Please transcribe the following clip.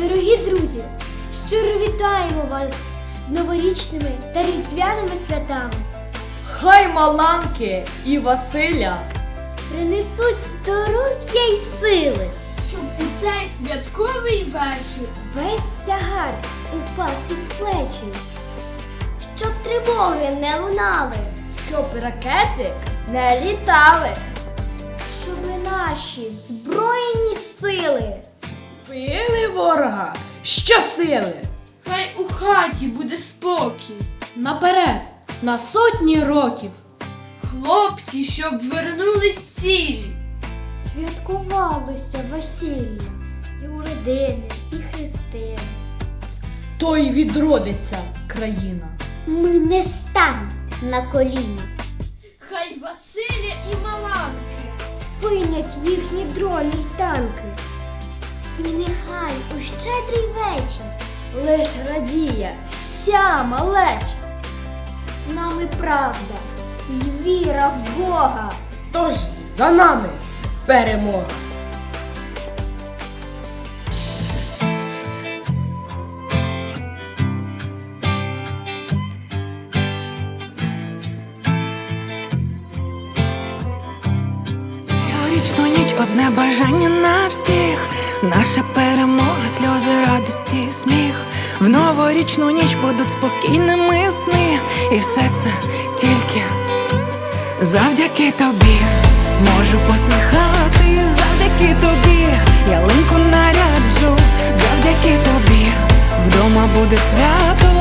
Дорогі друзі, щиро вітаємо вас з новорічними та різдвяними святами. Хай Маланки і Василя Принесуть здоров'я й сили. щоб у цей святковий вечір Весь тягар упав із плечі, щоб тривоги не лунали, щоб ракети не літали. щоб наші збройні сили Били ворога щосили. хай у хаті буде спокій. Наперед, на сотні років. Хлопці, щоб вернулись цілі. святкувалося весілля, і у родини, і хрестини. То й відродиться країна. Ми не стань на коліна. Хай Василя і Маланки спинять їхні дрони й танки. І нехай у щедрий вечір Лиш радіє вся малеча. з нами правда і віра в Бога. Тож за нами перемога. Одне бажання на всіх, наша перемога, сльози, радості, сміх. В новорічну ніч будуть спокійними сни, і все це тільки завдяки тобі. Можу посміхати завдяки тобі. Ялинку наряджу завдяки тобі. Вдома буде свято,